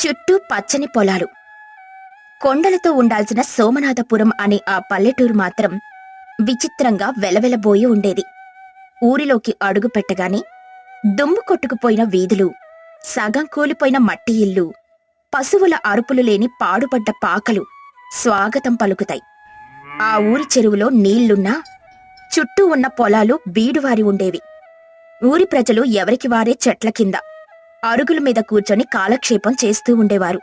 చుట్టూ పచ్చని పొలాలు. కొండలతో ఉండాల్సిన సోమనాథపురం అనే ఆ పల్లెటూరు మాత్రం విచిత్రంగా వెలవెలబోయి ఉండేది. ఊరిలోకి అడుగు పెట్టగానే దుమ్ము కొట్టుకుపోయిన వీధులు సగం కూలిపోయిన మట్టి ఇల్లు పశువుల అరుపులు లేని పాడుపడ్డ పాకలు స్వాగతం పలుకుతాయి. ఆ ఊరి చెరువులో నీళ్ళున్నా చుట్టూ ఉన్న పొలాలు బీడువారి ఉండేవి. ఊరి ప్రజలు ఎవరికి వారే చెట్ల కింద అరుగుల మీద కూర్చొని కాలక్షేపం చేస్తూ ఉండేవారు.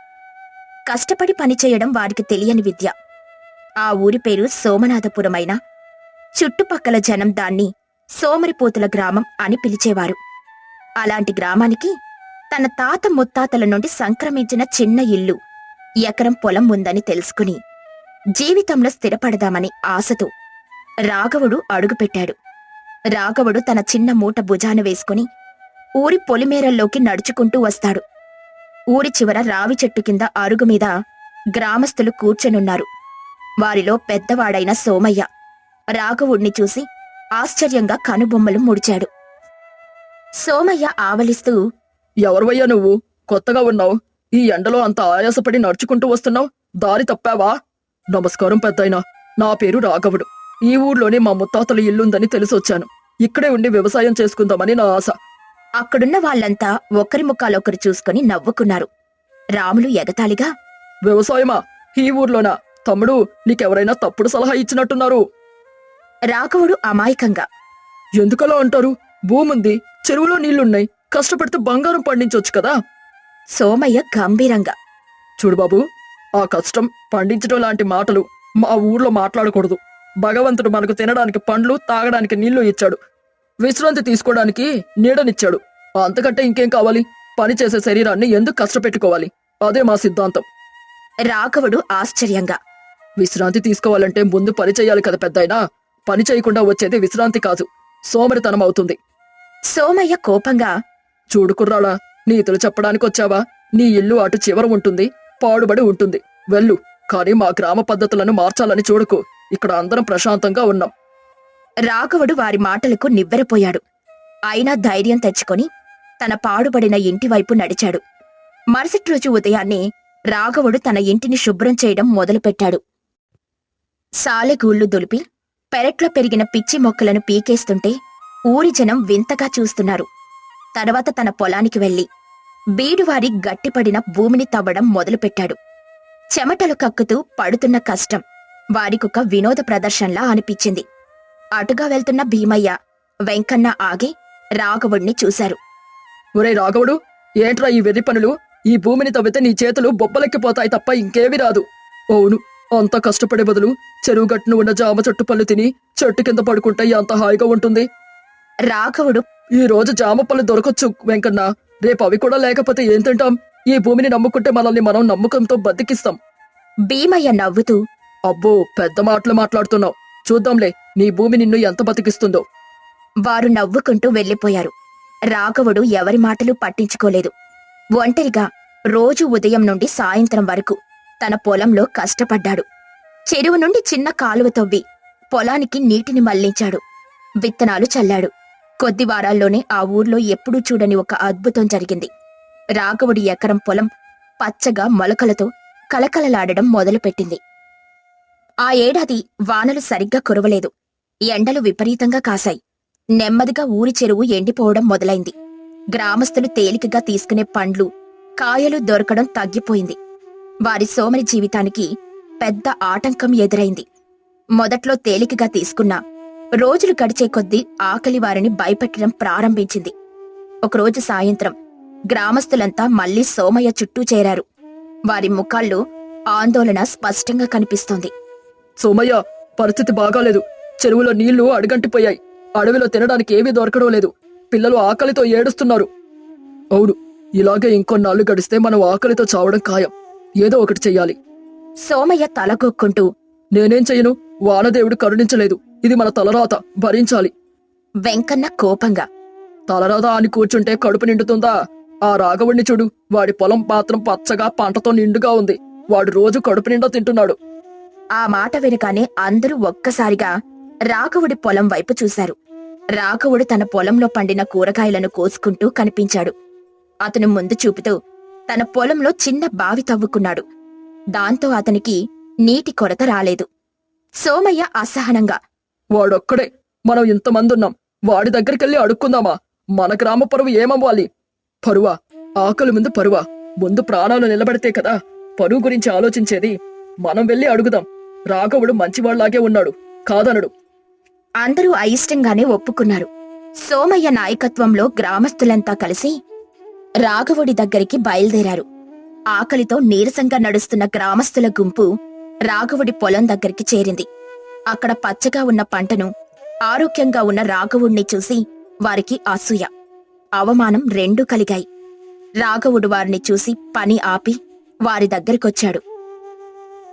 కష్టపడి పనిచేయడం వారికి తెలియని విద్య. ఆ ఊరి పేరు సోమనాథపురమైన. చుట్టుపక్కల జనం దాన్ని సోమరిపోతుల గ్రామం అని పిలిచేవారు. అలాంటి గ్రామానికి తన తాత ముత్తాతల నుండి సంక్రమించిన చిన్న ఇల్లు ఎకరం పొలం ఉందని తెలుసుకుని జీవితంలో స్థిరపడదామని ఆశతో రాఘవుడు అడుగుపెట్టాడు. రాఘవుడు తన చిన్న మూట భుజాన వేసుకుని ఊరి పొలిమేరల్లోకి నడుచుకుంటూ వస్తాడు. ఊరి చివర రావి చెట్టు కింద అరుగు మీద గ్రామస్తులు కూర్చొనున్నారు. వారిలో పెద్దవాడైన సోమయ్య రాఘవుణ్ణి చూసి ఆశ్చర్యంగా కనుబొమ్మలు ముడిచాడు. సోమయ్య ఆవలిస్తూ ఎవరివయ్యా నువ్వు? కొత్తగా ఉన్నావు. ఈ ఎండలో అంత ఆయాసపడి నడుచుకుంటూ వస్తున్నావు? దారి తప్పావా? నమస్కారం పెద్దయినా. నా పేరు రాఘవుడు. ఈ ఊర్లోనే మా ముత్తాతల ఇల్లుందని తెలిసొచ్చాను. ఇక్కడే ఉండి వ్యవసాయం చేసుకుందామని నా ఆశ. అక్కడున్న వాళ్ళంతా ఒకరి ముఖాలొకరు చూసుకుని నవ్వుకున్నారు. రాములు ఎగతాళిగా వ్యవసాయమా? ఈ ఊర్లోనా? తమ్ముడు నీకెవరైనా తప్పుడు సలహా ఇచ్చినట్టున్నారు. రాఘవుడు అమాయకంగా ఎందుకలా అంటారు? భూముంది చెరువులో నీళ్ళున్నాయి కష్టపడితే బంగారం పండించొచ్చు కదా. సోమయ్య గంభీరంగా చూడు బాబు ఆ కష్టం పండించడం లాంటి మాటలు మా ఊర్లో మాట్లాడకూడదు. భగవంతుడు మనకు తినడానికి పండ్లు తాగడానికి నీళ్ళు ఇచ్చాడు. విశ్రాంతి తీసుకోవడానికి నీడనిచ్చాడు. అంతకంటే ఇంకేం కావాలి? పని చేసే శరీరాన్ని ఎందుకు కష్టపెట్టుకోవాలి? అదే మా సిద్ధాంతం. రాఘవుడు ఆశ్చర్యంగా. విశ్రాంతి తీసుకోవాలంటే ముందు పని చేయాలి కదా పెద్దాయనా? పని చేయకుండా వచ్చేది విశ్రాంతి కాదు. సోమరితనం అవుతుంది. సోమయ్య కోపంగా చూడు కుర్రాడా నీతులు చెప్పడానికి వచ్చావా? నీ ఇల్లు అటు చివర ఉంటుంది పాడుబడి ఉంటుంది. వెళ్ళు కానీ మా గ్రామ పద్ధతులను మార్చాలని చూడకు. ఇక్కడ అందరం ప్రశాంతంగా ఉన్నాం. రాఘవుడు వారి మాటలకు నివ్వెరపోయాడు. అయినా ధైర్యం తెచ్చుకొని తన పాడుబడిన ఇంటి వైపు నడిచాడు. మరుసటి రోజు ఉదయాన్నే రాఘవుడు తన ఇంటిని శుభ్రం చేయడం మొదలుపెట్టాడు. సాలెగూళ్ళు దులిపి పెరట్లో పెరిగిన పిచ్చి మొక్కలను పీకేస్తుంటే ఊరి జనం వింతగా చూస్తున్నారు. తర్వాత తన పొలానికి వెళ్ళి బీడువారి గట్టిపడిన భూమిని తవ్వడం మొదలుపెట్టాడు. చెమటలు కక్కుతూ పడుతున్న కష్టం వారికొక వినోద ప్రదర్శనలా అనిపించింది. అటుగా వెళ్తున్న భీమయ్య వెంకన్న ఆగి రాఘవుణ్ణి చూశారు. ఒరే రాఘవుడు ఏంట్రా ఈ వెర్రి పనులు? ఈ భూమిని తవ్వితే నీ చేతులు బొబ్బలెక్కిపోతాయి తప్ప ఇంకేమీ రాదు. అవును అంత కష్టపడే బదులు చెరువు గట్టున ఉన్న జామ చెట్టు పళ్ళు తిని చెట్టు కింద పడుకుంటే ఎంత హాయిగా ఉంటుంది? రాఘవుడు ఈ రోజు జామ పళ్ళు దొరకొచ్చు వెంకన్న. రేపు అవి కూడా లేకపోతే ఏం తింటాం? ఈ భూమిని నమ్ముకుంటే మనల్ని మనం నమ్మకంతో బతికిస్తాం. భీమయ్య నవ్వుతూ అబ్బో పెద్ద మాటలు మాట్లాడుతున్నావు. చూద్దాంలే నీ భూమి నిన్ను ఎంత బతికిస్తుందో. వారు నవ్వుకుంటూ వెళ్ళిపోయారు రాఘవుడు ఎవరి మాటలు పట్టించుకోలేదు. ఒంటరిగా రోజు ఉదయం నుండి సాయంత్రం వరకు తన పొలంలో కష్టపడ్డాడు. చెరువు నుండి చిన్న కాలువ తవ్వి పొలానికి నీటిని మళ్ళించాడు. విత్తనాలు చల్లాడు. కొద్ది వారాల్లోనే ఆ ఊర్లో ఎప్పుడూ చూడని ఒక అద్భుతం జరిగింది. రాఘవుడి ఎకరం పొలం పచ్చగా మొలకలతో కలకలలాడడం మొదలుపెట్టింది. ఆ ఏడాది వానలు సరిగ్గా కురవలేదు. ఎండలు విపరీతంగా కాశాయి. నెమ్మదిగా ఊరి చెరువు ఎండిపోవడం మొదలైంది. గ్రామస్తులు తేలికగా తీసుకునే పండ్లు కాయలు దొరకడం తగ్గిపోయింది. వారి సోమరి జీవితానికి పెద్ద ఆటంకం ఎదురైంది. మొదట్లో తేలికగా తీసుకున్న రోజులు గడిచే కొద్దీ ఆకలి వారిని భయపెట్టడం ప్రారంభించింది. ఒకరోజు సాయంత్రం గ్రామస్తులంతా మళ్ళీ సోమయ్య చుట్టూ చేరారు. వారి ముఖాల్లో ఆందోళన స్పష్టంగా కనిపిస్తోంది. సోమయ్య పరిస్థితి బాగాలేదు. చెరువులో నీళ్ళు అడుగంటిపోయాయి. అడవిలో తినడానికి ఏమీ దొరకడం లేదు. పిల్లలు ఆకలితో ఏడుస్తున్నారు. అవును ఇలాగే ఇంకొన్నాళ్ళు గడిస్తే మనం ఆకలితో చావడం ఖాయం. ఏదో ఒకటి చెయ్యాలి. సోమయ్య తలకొక్కుంటూ నేనేం చెయ్యను? వానదేవుడు కరుణించలేదు. ఇది మన తలరాత భరించాలి. వెంకన్న కోపంగా తలరాత అని కూర్చుంటే కడుపు నిండుతుందా? ఆ రాఘవుణ్ణి చూడు. వాడి పొలం పాత్రం పచ్చగా పంటతో నిండుగా ఉంది. వాడు రోజు కడుపు నిండా తింటున్నాడు. ఆ మాట వినగానే అందరూ ఒక్కసారిగా రాఘవుడి పొలం వైపు చూశారు. రాఘవుడు తన పొలంలో పండిన కూరగాయలను కోసుకుంటూ కనిపించాడు. అతను ముందు చూపుతూ తన పొలంలో చిన్న బావి తవ్వుకున్నాడు. దాంతో అతనికి నీటి కొరత రాలేదు. సోమయ్య అసహనంగా వాడొక్కడే. మనం ఇంతమందున్నాం. వాడి దగ్గరికెళ్ళి అడుక్కుందామా? మన గ్రామ పరువు ఏమవ్వాలి? పరువా? ఆకలి ముందు పరువా? ముందు ప్రాణాలు నిలబడితే కదా? పరువు గురించి ఆలోచించేది మనం వెళ్ళి అడుగుదాం. రాఘవుడు మంచివాళ్ళాగే ఉన్నాడు. కాదనడు. అందరూ అయిష్టంగానే ఒప్పుకున్నారు. సోమయ్య నాయకత్వంలో గ్రామస్తులంతా కలిసి రాఘవుడి దగ్గరికి బయలుదేరారు. ఆకలితో నీరసంగా నడుస్తున్న గ్రామస్తుల గుంపు రాఘవుడి పొలం దగ్గరికి చేరింది. అక్కడ పచ్చగా ఉన్న పంటను ఆరోగ్యంగా ఉన్న రాఘవుణ్ణి చూసి వారికి అసూయ అవమానం రెండూ కలిగాయి. రాఘవుడు వారిని చూసి పని ఆపి వారి దగ్గరికొచ్చాడు.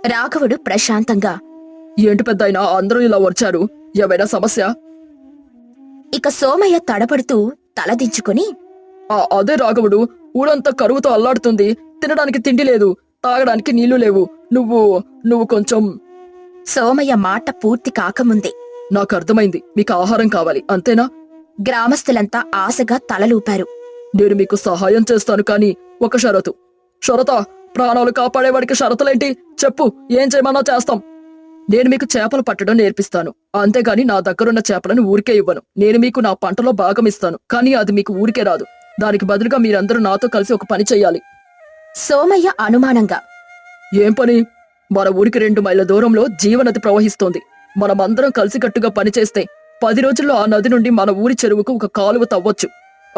రాఘవుడు ప్రశాంతంగా ఏంటి పెద్ద అందరూ ఇలా వచ్చారు? ఏమైనా సమస్య? ఇక సోమయ్య తడబడుతూ తలదించుకుని ఆ అదే రాఘవుడు. ఊరంతా కరువుతో అల్లాడుతుంది. తినడానికి తిండి లేదు. తాగడానికి నీళ్ళు లేవు. నువ్వు నువ్వు కొంచెం సోమయ్య మాట పూర్తి కాకముందే. నాకు అర్థమైంది. మీకు ఆహారం కావాలి. అంతేనా? గ్రామస్తులంతా ఆశగా తలలూపారు. నేను మీకు సహాయం చేస్తాను కానీ ఒక షరతు. షరత ప్రాణాలు కాపాడేవాడికి షరతులేంటి? చెప్పు ఏం చేయమన్నా చేస్తాం. నేను మీకు చేపలు పట్టడం నేర్పిస్తాను. అంతేగాని నా దగ్గరున్న చేపలను ఊరికే ఇవ్వను. నేను మీకు నా పంటలో భాగం ఇస్తాను. కానీ అది మీకు ఊరికే రాదు. దానికి బదులుగా మీరందరూ నాతో కలిసి ఒక పని చెయ్యాలి. సోమయ్య అనుమానంగా ఏం పని? మన ఊరికి రెండు మైళ్ళ దూరంలో జీవనది ప్రవహిస్తోంది. మనమందరం కలిసికట్టుగా పనిచేస్తే పది రోజుల్లో ఆ నది నుండి మన ఊరి చెరువుకు ఒక కాలువ తవ్వొచ్చు.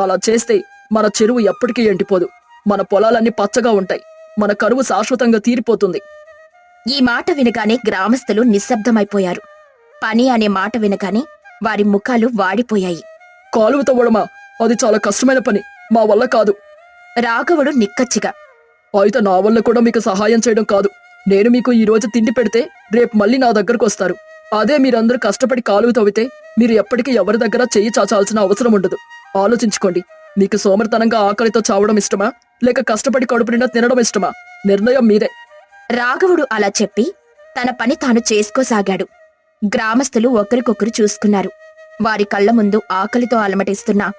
అలా చేస్తే మన చెరువు ఎప్పటికీ ఎండిపోదు. మన పొలాలన్నీ పచ్చగా ఉంటాయి. మన కరువు శాశ్వతంగా తీరిపోతుంది. ఈ మాట వినగానే గ్రామస్తులు నిశ్శబ్దమైపోయారు. పని అనే మాట వినగానే వారి ముఖాలు వాడిపోయాయి. కాలువ తవ్వడమా? అది చాలా కష్టమైన పని. మా వల్ల కాదు. రాఘవుడు నిక్కచ్చిగా అయితే నా వల్ల కూడా మీకు సహాయం చేయడం కాదు. నేను మీకు ఈ రోజు తిండి పెడితే రేపు మళ్ళీ నా దగ్గరకు వస్తారు. అదే మీరందరూ కష్టపడి కాలువ తవ్వితే మీరు ఎప్పటికీ ఎవరి దగ్గర చెయ్యి చాచాల్సిన అవసరం ఉండదు. ఆలోచించుకోండి. మీకు సోమరితనంగా ఆకలితో చావడం ఇష్టమా? లేక కష్టపడి కడుపు నిండా తినడం ఇష్టమా? నిర్ణయం మీదే. రాఘవుడు అలా చెప్పి తన పని తాను చేసుకోసాగాడు. గ్రామస్తులు ఒకరికొకరు చూసుకున్నారు. వారి కళ్ళ ముందు ఆకలితో అలమటిస్తున్న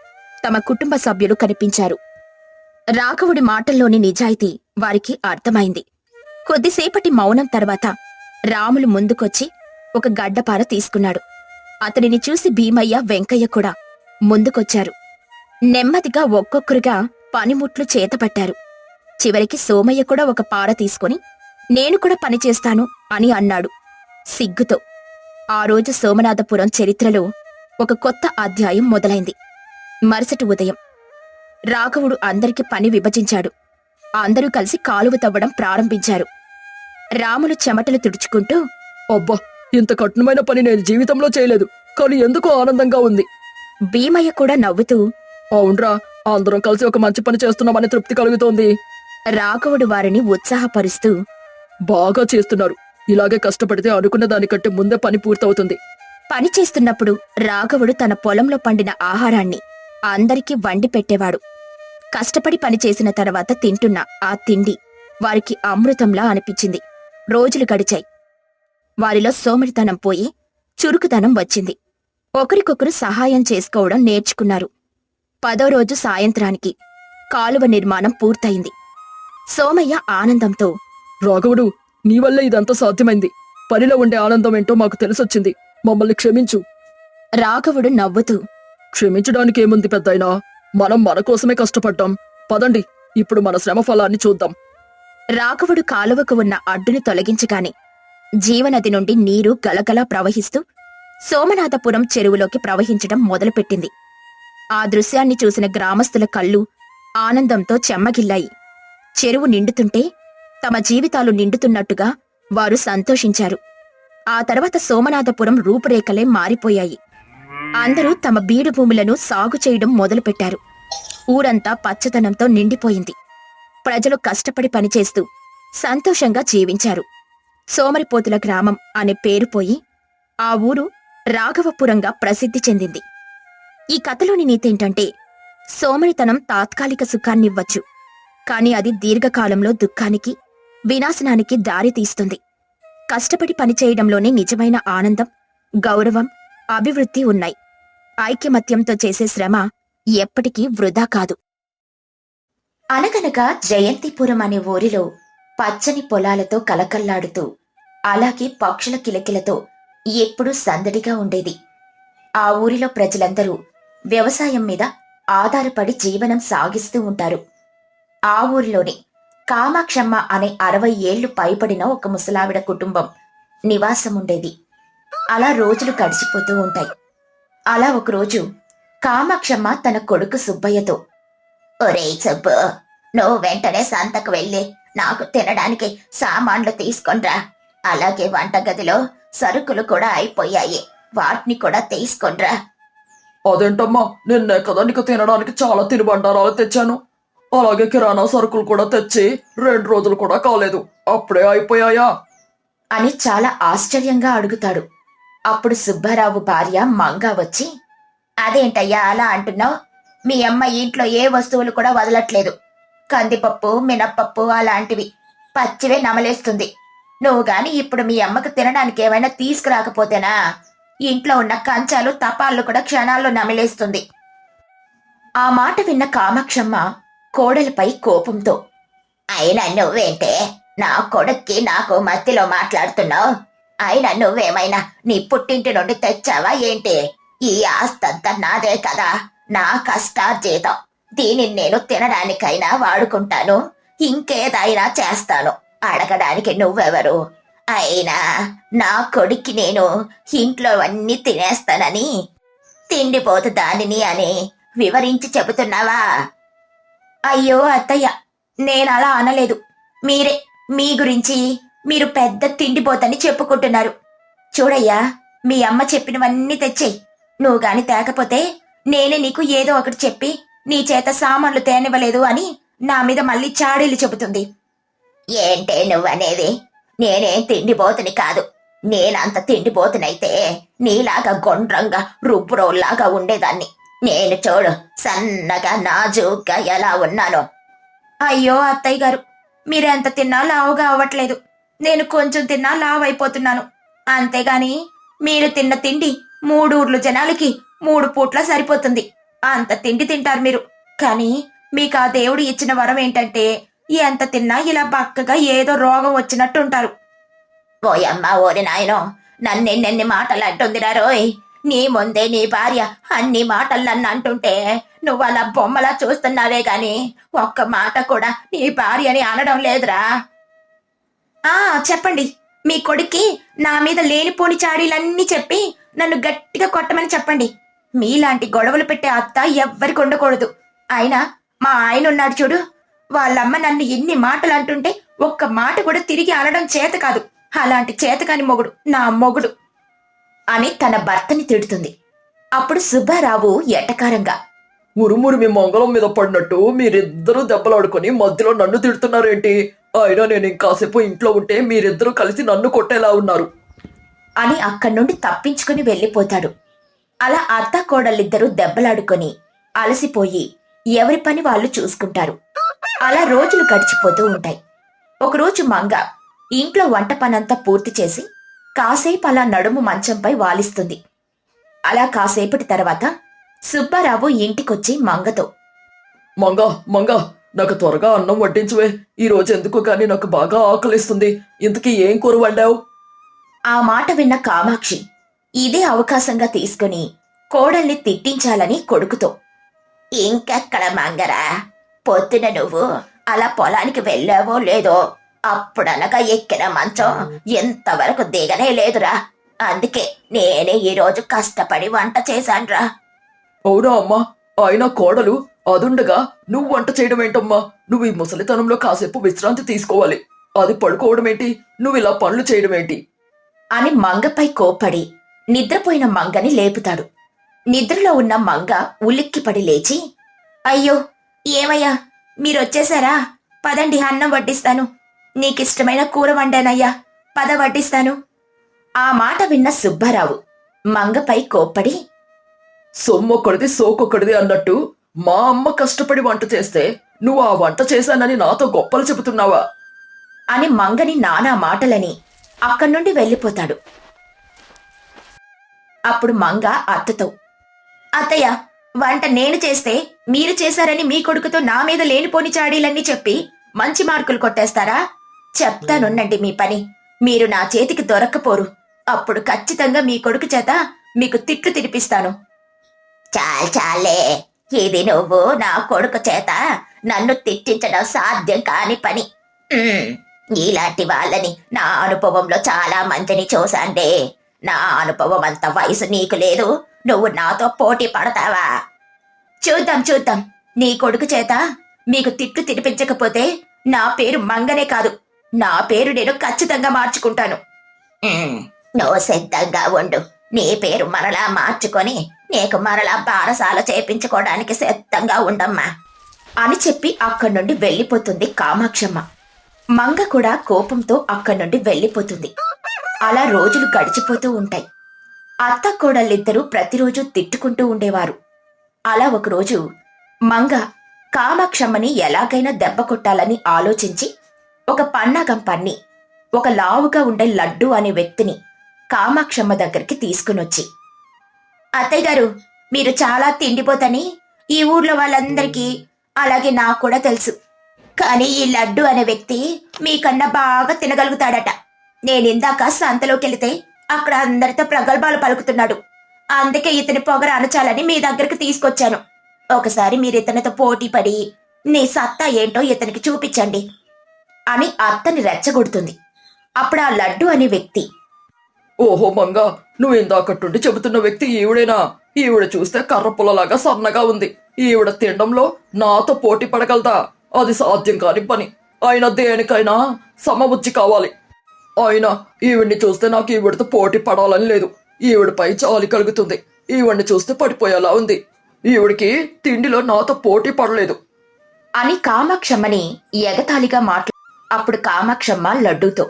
తమ కుటుంబ సభ్యులు కనిపించారు. రాఘవుడి మాటల్లోని నిజాయితీ వారికి అర్థమైంది. కొద్దిసేపటి మౌనం తర్వాత రాములు ముందుకొచ్చి ఒక గడ్డపార తీసుకున్నాడు. అతనిని చూసి భీమయ్య వెంకయ్య కూడా ముందుకొచ్చారు. నెమ్మదిగా ఒక్కొక్కరుగా పనిముట్లు చేతపట్టారు. చివరికి సోమయ్య కూడా ఒక పార తీసుకుని నేను కూడా పని చేస్తాను అని అన్నాడు. సిగ్గుతో. ఆ రోజు సోమనాథపురం చరిత్రలో ఒక కొత్త అధ్యాయం మొదలైంది. మరుసటి ఉదయం రాఘవుడు అందరికి పని విభజించాడు. అందరూ కలిసి కాలువ తవ్వడం ప్రారంభించారు. రాములు చెమటలు తుడుచుకుంటూ అబ్బా ఇంత కఠినమైన పని నేను జీవితంలో చేయలేదు కానీ ఎందుకో ఆనందంగా ఉంది. భీమయ్య కూడా నవ్వుతూ అవునరా అందరం కలిసి ఒక మంచి పని చేస్తున్నామని తృప్తి కలుగుతోంది. రాఘవుడు వారిని ఉత్సాహపరుస్తూ బాగా చేస్తున్నారు. ఇలాగే కష్టపడితే అనుకున్న దానికంటే ముందే పని పూర్తవుతుంది. పని చేస్తున్నప్పుడు రాఘవుడు తన పొలంలో పండిన ఆహారాన్ని అందరికీ వండి పెట్టేవాడు. కష్టపడి పని చేసిన తర్వాత తింటున్న ఆ తిండి వారికి అమృతంలా అనిపించింది. రోజులు గడిచాయి. వారిలో సోమరితనం పోయి చురుకుతనం వచ్చింది. ఒకరికొకరు సహాయం చేసుకోవడం నేర్చుకున్నారు. పదో రోజు సాయంత్రానికి కాలువ నిర్మాణం పూర్తయింది. సోమయ్య ఆనందంతో రాఘవుడు నీ వల్లే ఇదంతా సాధ్యమైంది. పనిలో ఉండే ఆనందం ఏంటో మాకు తెలిసొచ్చింది. మమ్మల్ని క్షమించు. రాఘవుడు నవ్వుతూ క్షమించడానికి ఏముంది పెద్దాయనా? మనం మన కోసమే కష్టపడ్డాం. పదండి ఇప్పుడు మన శ్రమ ఫలాన్ని చూద్దాం. రాఘవుడు కాలువకు ఉన్న అడ్డును తొలగించగానే జీవనది నుండి నీరు గలగలా ప్రవహిస్తూ సోమనాథపురం చెరువులోకి ప్రవహించడం మొదలుపెట్టింది. ఆ దృశ్యాన్ని చూసిన గ్రామస్తుల కళ్ళు ఆనందంతో చెమ్మగిల్లాయి. చెరువు నిండుతుంటే తమ జీవితాలు నిండుతున్నట్టుగా వారు సంతోషించారు. ఆ తర్వాత సోమనాథపురం రూపురేఖలే మారిపోయాయి. అందరూ తమ బీడు భూములను సాగు చేయడం మొదలుపెట్టారు. ఊరంతా పచ్చదనంతో నిండిపోయింది. ప్రజలు కష్టపడి పనిచేస్తూ సంతోషంగా జీవించారు. సోమరిపోతుల గ్రామం అనే పేరు పోయి ఆ ఊరు రాఘవపురంగా ప్రసిద్ధి చెందింది. ఈ కథలోని నీతేంటంటే సోమరితనం తాత్కాలిక సుఖాన్నివ్వచ్చు. కాని అది దీర్ఘకాలంలో దుఃఖానికి వినాశనానికి దారి తీస్తుంది. కష్టపడి పనిచేయడంలోనే నిజమైన ఆనందం గౌరవం అభివృద్ధి ఉన్నాయి. ఐక్యమత్యంతో చేసే శ్రమ ఎప్పటికీ వృధా కాదు. అనగనగా జయంతిపురం అనే ఊరిలో పచ్చని పొలాలతో కలకల్లాడుతూ అలాగే పక్షుల కిలకిలతో ఎప్పుడూ సందడిగా ఉండేది. ఆ ఊరిలో ప్రజలందరూ వ్యవసాయం మీద ఆధారపడి జీవనం సాగిస్తూ ఉంటారు. ఆ ఊరిలోనే కామాక్షమ్మ అనే అరవై ఏళ్ళు పైబడిన ఒక ముసలావిడ కుటుంబం. నివాసం ఉండేది అలా రోజులు గడిచిపోతూ ఉంటాయి. అలా ఒకరోజు కామాక్షమ్మ తన కొడుకు సుబ్బయ్యతో ఒరే సుబ్బు నువ్వు వెంటనే సంతకు వెళ్ళి నాకు తినడానికి సామాన్లు తీసుకొనిరా. అలాగే వంటగదిలో సరుకులు కూడా అయిపోయాయి. వాటిని కూడా తీసుకొనిరా. అదేంటమ్మా? నిన్నే కదా నీకు తినడానికి చాలా తినుబండారాలు తెచ్చాను. అలాగే కిరాణా సరుకులు కూడా తెచ్చి రెండు రోజులు కూడా కాలేదు. అప్పుడే అయిపోయాయా? అని చాలా ఆశ్చర్యంగా అడుగుతాడు. అప్పుడు సుబ్బారావు భార్య మంగా వచ్చి అదేంటయ్యా అలా అంటున్నావు? మీ అమ్మ ఇంట్లో ఏ వస్తువులు కూడా వదలట్లేదు. కందిపప్పు మినప్పప్పు అలాంటివి పచ్చివే నమలేస్తుంది. నువ్వు గాని ఇప్పుడు మీ అమ్మకు తినడానికి ఏమైనా తీసుకురాకపోతేనా? ఇంట్లో ఉన్న కంచాలు తపాళ్ళు కూడా క్షణాల్లో నమిలేస్తుంది. ఆ మాట విన్న కామాక్షమ్మ కోడలపై కోపంతో అయినా నువ్వేంటే? నా కొడుక్కి నాకు మధ్యలో మాట్లాడుతున్నావు. అయినా నువ్వేమైనా నీ పుట్టింటి నుండి తెచ్చావా ఏంటి? ఈ ఆస్తంతా నాదే కదా. నా కష్టార్జీతం. దీనిని నేను తినడానికైనా వాడుకుంటాను. ఇంకేదైనా చేస్తాను. అడగడానికి నువ్వెవరు? అయినా నా కొడుక్కి నేను ఇంట్లో అన్ని తినేస్తానని తిండిపోతు దానిని అని వివరించి చెబుతున్నావా? అయ్యో అత్తయ్య నేను అలా అనలేదు. మీరే మీ గురించి మీరు పెద్ద తిండిపోతని చెప్పుకుంటున్నారు. చూడయ్యా మీ అమ్మ చెప్పినవన్నీ తెచ్చేయి. నువ్వు గాని తేకపోతే నేనే నీకు ఏదో ఒకటి చెప్పి నీ చేత సామాన్లు తేనివ్వలేదు అని నా మీద మళ్ళీ చాడీలు చెబుతుంది. ఏంటే నువ్వనేది? నేనేం తిండిపోతుని కాదు. నేనంత తిండిపోతునైతే నీలాగా గుండ్రంగా రుబ్బురోల్లాగా ఉండేదాన్ని. నేను చూడు సన్నగా నాజూగ్గా ఎలా ఉన్నానో. అయ్యో అత్తయ్య గారు మీరెంత తిన్నా లావుగా అవ్వట్లేదు. నేను కొంచెం తిన్నా లావు అయిపోతున్నాను అంతేగాని మీరు తిన్న తిండి మూడు ఊర్లు జనాలకి మూడు పూట్ల సరిపోతుంది. అంత తిండి తింటారు మీరు. కానీ మీకు ఆ దేవుడు ఇచ్చిన వరం ఏంటంటే ఎంత తిన్నా ఇలా బక్కగా ఏదో రోగం వచ్చినట్టు ఉంటారు ఓయమ్మ ఓరి నాయనో నన్నెన్నెన్ని మాటలు అంటుందిరా రోయ్. నీ ముందే నీ భార్య అన్ని మాటలన్నీ అంటుంటే నువ్వు అలా బొమ్మలా చూస్తున్నావే గాని ఒక్క మాట కూడా నీ భార్యని అనడం లేదురా. ఆ చెప్పండి. మీ కొడుక్కి నా మీద లేనిపోని చాడీలన్నీ చెప్పి నన్ను గట్టిగా కొట్టమని చెప్పండి. మీలాంటి గొడవలు పెట్టే అత్త ఎవ్వరికి ఉండకూడదు. అయినా మా ఆయన ఉన్నాడు చూడు వాళ్ళమ్మ నన్ను ఎన్ని మాటలు అంటుంటే ఒక్క మాట కూడా తిరిగి అనడం చేత కాదు. అలాంటి చేతకాని మొగుడు నా మొగుడు. అని తన భర్తని తిడుతుంది. అప్పుడు సుబ్బారావు ఎటకారంగా ఉరుమురు మీ మంగళం మీద పడినట్టు మీరిద్దరూ దెబ్బలాడుకొని మధ్యలో నన్ను తిడుతున్నారేంటి? అయినా నేను ఇంకాసేపు ఇంట్లో ఉంటే మీరిద్దరూ కలిసి నన్ను కొట్టేలా ఉన్నారు. అని అక్కడి నుండి తప్పించుకుని వెళ్ళిపోతాడు. అలా అత్త కోడళ్ళిద్దరూ దెబ్బలాడుకొని అలసిపోయి ఎవరి పని వాళ్ళు చూసుకుంటారు. అలా రోజులు గడిచిపోతూ ఉంటాయి. ఒకరోజు మంగ ఇంట్లో వంట పనంతా పూర్తి చేసి కాసేపు అలా నడుము మంచంపై వాలిస్తుంది. అలా కాసేపటి తర్వాత సుబ్బారావు ఇంటికొచ్చి మంగతో మంగ మంగ నాకు త్వరగా అన్నం వడ్డించువే. ఈ రోజు ఎందుకో కానీ నాకు బాగా ఆకలిస్తుంది. ఇంతకీ ఏం కూర వండావు? ఆ మాట విన్న కామాక్షి ఇదే అవకాశంగా తీసుకుని కోడల్ని తిట్టించాలని కొడుకుతో ఇంకెక్కడ మంగరా? పొద్దున నువ్వు అలా పొలానికి వెళ్ళావో లేదో అప్పుడనగా ఎక్కిన మంచం ఎంతవరకు దిగనే లేదురా. అందుకే నేనే ఈరోజు కష్టపడి వంట చేశాన్రా. అవునా అమ్మా? ఆయన కోడలు అదుండగా నువ్వు వంట చేయడం ఏంటమ్మా నువ్వు ఈ ముసలితనంలో కాసేపు విశ్రాంతి తీసుకోవాలి. అది పడుకోవడం ఏంటి నువ్వు ఇలా పనులు చేయడం ఏంటి అని మంగపై కోప్పడి నిద్రపోయిన మంగని లేపుతాడు. నిద్రలో ఉన్న మంగ ఉలిక్కిపడి లేచి అయ్యో ఏమయ్యా? మీరొచ్చేసారా? పదండి అన్నం వడ్డిస్తాను. నీకిష్టమైన కూర వండానయ్యా. పద వడ్డిస్తాను. ఆ మాట విన్న సుబ్బారావు మంగపై కోప్పడి సొమ్మొక్కడిది సోకొక్కడిది అన్నట్టు మా అమ్మ కష్టపడి వంట చేస్తే నువ్వు ఆ వంట చేశానని నాతో గొప్పలు చెబుతున్నావా? అని మంగని నానా మాటలని అక్కడి నుండి వెళ్ళిపోతాడు. అప్పుడు మంగ అత్తతో అత్తయ్య వంట నేను చేస్తే మీరు చేశారని మీ కొడుకుతో నా మీద లేనిపోని చాడీలన్నీ చెప్పి మంచి మార్కులు కొట్టేస్తారా? చెప్తానుండండి మీ పని. మీరు నా చేతికి దొరక్కపోరు. అప్పుడు ఖచ్చితంగా మీ కొడుకు చేత మీకు తిట్లు తినిపిస్తాను. చాల్ చాలే. ఇది నువ్వు నా కొడుకు చేత నన్ను తిట్టించడం సాధ్యం కాని పని. ఉమ్, ఇలాంటి వాళ్ళని నా అనుభవంలో చాలా మందిని చూశాండే నా అనుభవం అంత వయసు నీకు లేదు. నువ్వు నాతో పోటీ పడతావా? చూద్దాం చూద్దాం. నీ కొడుకు చేత మీకు తిట్లు తినిపించకపోతే నా పేరు మంగనే కాదు. నా పేరు నేను ఖచ్చితంగా మార్చుకుంటాను. నువ్వు సిద్ధంగా ఉండు. నీ పేరు మరలా మార్చుకొని నీకు మరలా బారసాల చేపించుకోవడానికి సిద్ధంగా ఉండమ్మా అని చెప్పి అక్కడి నుండి వెళ్ళిపోతుంది కామాక్షమ్మ. మంగ కూడా కోపంతో అక్కడి నుండి వెళ్ళిపోతుంది. అలా రోజులు గడిచిపోతూ ఉంటాయి. అత్త కోడళ్ళిద్దరూ ప్రతిరోజు తిట్టుకుంటూ ఉండేవారు. అలా ఒకరోజు మంగ కామాక్షమ్మని ఎలాగైనా దెబ్బ కొట్టాలని ఆలోచించి ఒక పన్నాగం పన్ని ఒక లావుగా ఉండే లడ్డు అనే వ్యక్తిని కామాక్షమ్మ దగ్గరికి తీసుకునొచ్చి అత్తయ్య గారు మీరు చాలా తిండిపోతని ఈ ఊర్లో వాళ్ళందరికీ అలాగే నాకు కూడా తెలుసు. కానీ ఈ లడ్డు అనే వ్యక్తి మీకన్నా బాగా తినగలుగుతాడట. నేను ఇందాక సంతలోకి వెళితే అక్కడ అందరితో ప్రగల్భాలు పలుకుతున్నాడు. అందుకే ఇతని పొగర అనచాలని మీ దగ్గరికి తీసుకొచ్చాను. ఒకసారి మీరు ఇతనితో పోటీ పడి నీ సత్తా ఏంటో ఇతనికి చూపించండి. అని అత్తని రెచ్చగొడుతుంది. అప్పుడు ఆ లడ్డు అనే వ్యక్తి ఓహో మంగా నువ్వు ఇందాకట్టుండి చెబుతున్న వ్యక్తి ఈవిడేనా? ఈవిడ చూస్తే కర్ర పుల్లలాగా సన్నగా ఉంది. ఈవిడ తినడంలో నాతో పోటీ పడగలదా? అది సాధ్యం కాని పని. అయినా దేనికైనా సమబుద్ధి కావాలి. అయినా ఈవిడ్ని చూస్తే నాకు ఈవిడతో పోటీ పడాలని లేదు. ఈవిడపై చాలి కలుగుతుంది. ఈవిడ్ని చూస్తే పడిపోయేలా ఉంది. ఈవిడికి తిండిలో నాతో పోటీ పడలేదు. అని కామాక్షమ్మని ఎగతాళిగా మాట్లా అప్పుడు కామాక్షమ్మ లడ్డూతో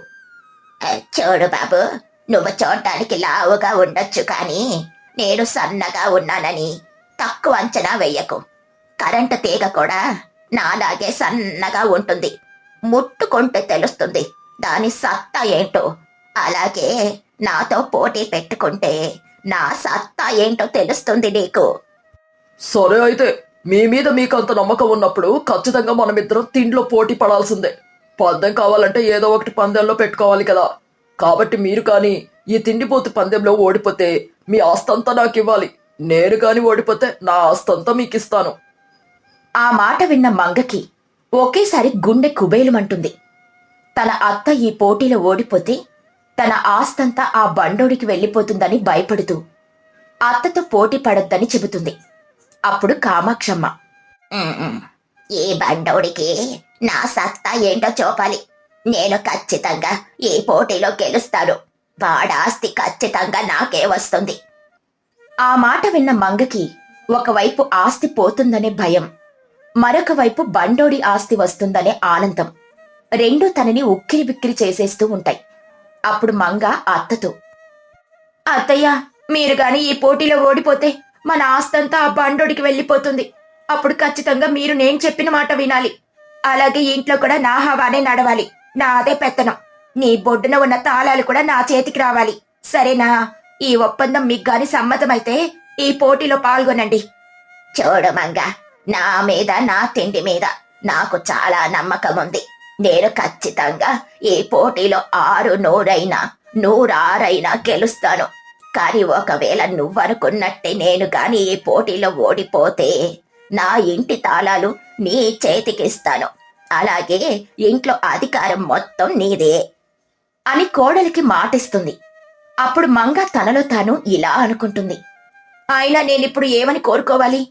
చూడు బాబు నువ్వు చూడటానికి లావుగా ఉండొచ్చు కానీ నేను సన్నగా ఉన్నానని తక్కువ అంచనా వెయ్యకు కరెంటు తీగ కూడా నాలాగే సన్నగా ఉంటుంది. ముట్టుకుంటే తెలుస్తుంది దాని సత్తా ఏంటో. అలాగే నాతో పోటీ పెట్టుకుంటే నా సత్తా ఏంటో తెలుస్తుంది నీకు. సరే అయితే మీ మీద మీకు అంత నమ్మకం ఉన్నప్పుడు ఖచ్చితంగా మనమిద్దరం తిండిలో పోటీ పడాల్సిందే. పందెం కావాలంటే ఏదో ఒకటి పందెంలో పెట్టుకోవాలి కదా. కాబట్టి మీరు కానీ ఈ తిండిపోతు పందెంలో ఓడిపోతే మీ ఆస్తంతా నాకు ఇవ్వాలి నేను కానీ ఓడిపోతే నా ఆస్తంతా మీకు ఇస్తాను ఆ మాట విన్న మంగకి ఒకేసారి గుండె కుబేలుమంటుంది. తన అత్త ఈ పోటీలో ఓడిపోతే తన ఆస్తంతా ఆ బండోడికి వెళ్ళిపోతుందని భయపడుతూ అత్తతో పోటీ పడొద్దని చెబుతుంది. అప్పుడు కామాక్షమ్మ. ఈ బండోడికి నా సత్తా ఏంటో చూపాలి. నేను ఖచ్చితంగా ఈ పోటీలో గెలుస్తాను. వాడాస్తి ఖచ్చితంగా నాకే వస్తుంది. ఆ మాట విన్న మంగకి ఒకవైపు ఆస్తి పోతుందనే భయం మరొక వైపు బండోడి ఆస్తి వస్తుందనే ఆనందం. రెండూ తనని ఉక్కిరి బిక్కిరి చేసేస్తూ ఉంటాయి. అప్పుడు మంగ అత్తతో అత్తయ్య మీరు గాని ఈ పోటీలో ఓడిపోతే మన ఆస్తంతా ఆ బండోడికి వెళ్ళిపోతుంది. అప్పుడు ఖచ్చితంగా మీరు నేను చెప్పిన మాట వినాలి. అలాగే ఇంట్లో కూడా నా హవానే నడవాలి. నాదే పెత్తనం. నీ బొడ్డున ఉన్న తాళాలు కూడా నా చేతికి రావాలి. సరేనా? ఈ ఒప్పందం మీకు గాని సమ్మతమైతే ఈ పోటీలో పాల్గొనండి. చూడు మంగ నా మీద నా తిండి మీద నాకు చాలా నమ్మకం ఉంది నేను ఖచ్చితంగా ఈ పోటీలో ఆరు నూరైనా నూరారైనా గెలుస్తాను. కానీ ఒకవేళ నువ్వనుకున్నట్టే నేను గాని ఈ పోటీలో ఓడిపోతే నా ఇంటి తాళాలు నీ చేతికిస్తాను. అలాగే ఇంట్లో అధికారం మొత్తం నీదే అని కోడలికి మాటిస్తుంది. అప్పుడు మంగ తనలో తాను ఇలా అనుకుంటుంది. అయినా నేనిప్పుడు ఏమని కోరుకోవాలి?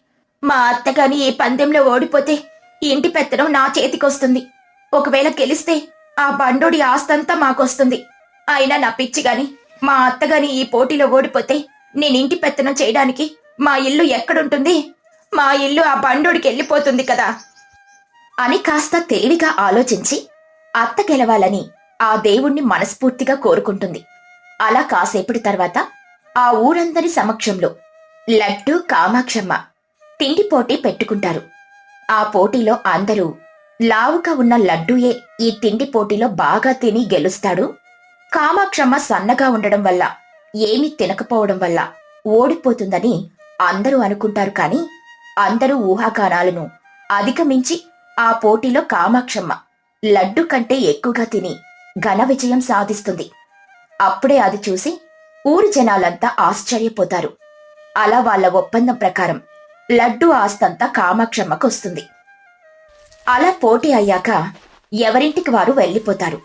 మా అత్తగాని ఈ పందెంలో ఓడిపోతే ఇంటి పెత్తనం నా చేతికొస్తుంది. ఒకవేళ గెలిస్తే ఆ బండోడి ఆస్తంతా మాకొస్తుంది. అయినా నా పిచ్చి గాని మా అత్తగాని ఈ పోటీలో ఓడిపోతే నేను ఇంటి పెత్తనం చేయడానికి మా ఇల్లు ఎక్కడుంటుంది? మా ఇల్లు ఆ బండోడికి వెళ్ళిపోతుంది కదా అని కాస్త తెలివిగా ఆలోచించి అత్త గెలవాలని ఆ దేవుణ్ణి మనస్ఫూర్తిగా కోరుకుంటుంది. అలా కాసేపటి తర్వాత ఆ ఊరందరి సమక్షంలో లడ్డు కామాక్షమ్మ తిండి పోటీ పెట్టుకుంటారు. ఆ పోటీలో అందరూ లావుగా ఉన్న లడ్డూయే ఈ తిండి పోటీలో బాగా తిని గెలుస్తాడు. కామాక్షమ్మ సన్నగా ఉండడం వల్ల ఏమీ తినకపోవడం వల్ల ఓడిపోతుందని అందరూ అనుకుంటారు కానీ అందరూ ఊహాగానాలను అధిగమించి ఆ పోటీలో కామాక్షమ్మ. లడ్డు కంటే ఎక్కువగా తిని ఘన విజయం సాధిస్తుంది. అప్పుడే అది చూసి ఊరి జనాలంతా ఆశ్చర్యపోతారు. అలా వాళ్ళ ఒప్పందం ప్రకారం లడ్డు ఆస్తంతా కామాక్షమ్మకు వస్తుంది. అలా పోటీ అయ్యాక ఎవరింటికి వారు వెళ్ళిపోతారు.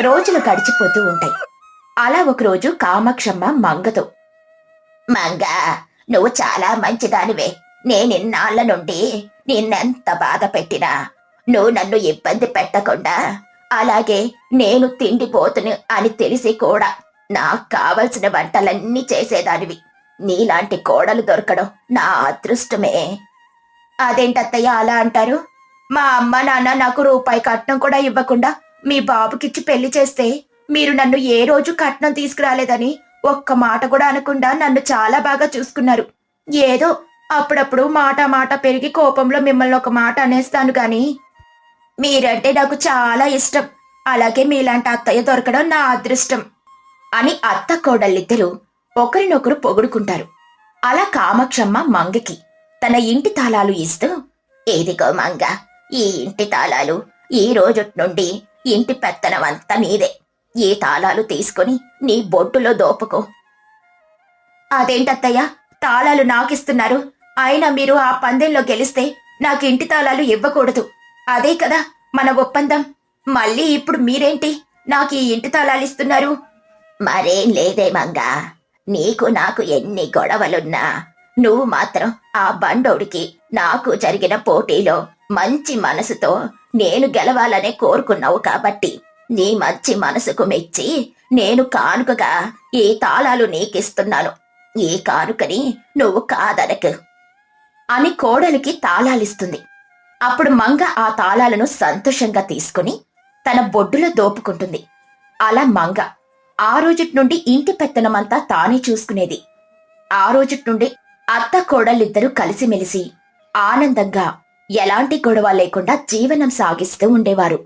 రోజులు గడిచిపోతూ ఉంటాయి. అలా ఒకరోజు కామాక్షమ్మ మంగతో మంగ నువ్వు చాలా మంచిదానివే. నేనిన్నాళ్ళ నుండి నిన్నెంత బాధ పెట్టినా నువ్వు నన్ను ఇబ్బంది పెట్టకుండా అలాగే నేను తిండిపోతును అని తెలిసి కూడా నాకు కావలసిన వంటలన్నీ చేసేదానివి. నీలాంటి కోడలు దొరకడం నా అదృష్టమే. అదేంటత్తయ్య అలా అంటారు? మా అమ్మ నాన్న నాకు రూపాయి కట్నం కూడా ఇవ్వకుండా మీ బాబుకిచ్చి పెళ్ళి చేస్తే మీరు నన్ను ఏ రోజు కట్నం తీసుకురాలేదని ఒక్క మాట కూడా అనకుండా నన్ను చాలా బాగా చూసుకున్నారు. ఏదో అప్పుడప్పుడు మాట మాట పెరిగి కోపంలో మిమ్మల్ని ఒక మాట అనేస్తాను కానీ మీరంటే నాకు చాలా ఇష్టం. అలాగే మీలాంటి అత్తయ్య దొరకడం నా అదృష్టం అని అత్త కోడళ్ళిద్దరూ ఒకరినొకరు పొగుడుకుంటారు. అలా కామాక్షమ్మ మంగకి తన ఇంటి తాళాలు ఇస్తూ ఏదిగో మంగ ఈ ఇంటి తాళాలు ఈ రోజు నుండి ఇంటి పెత్తనం అంతా నీదే. ఈ తాళాలు తీసుకుని నీ బొడ్డులో దోపుకో. అదేంటత్తయ్య? తాళాలు నాకిస్తున్నారు. అయినా మీరు ఆ పందెంలో గెలిస్తే నాకు ఇంటి తాళాలు ఇవ్వకూడదు. అదే కదా మన ఒప్పందం. మళ్ళీ ఇప్పుడు మీరేంటి? నాకు ఈ ఇంటి తాళాలు ఇస్తున్నారు. మరేం లేదే మంగా. నీకు నాకు ఎన్ని గొడవలున్నా నువ్వు మాత్రం ఆ బండోడికి నాకు జరిగిన పోటీలో మంచి మనసుతో నేను గెలవాలనే కోరుకున్నావు కాబట్టి నీ మంచి మనసుకు మెచ్చి నేను కానుకగా ఈ తాళాలు నీకిస్తున్నాను. ఈ కానుకని నువ్వు కాదనకు. అని కోడలికి తాళాలిస్తుంది. అప్పుడు మంగ ఆ తాళాలను సంతోషంగా తీసుకుని తన బొడ్డులో దోపుకుంటుంది. అలా మంగ ఆ రోజుటి నుండి ఇంటి పెత్తనమంతా తానే చూసుకునేది. ఆ రోజుటి నుండి అత్త కోడలిద్దరూ కలిసిమెలిసి ఆనందంగా ఎలాంటి గొడవ లేకుండా జీవనం సాగిస్తూ ఉండేవారు.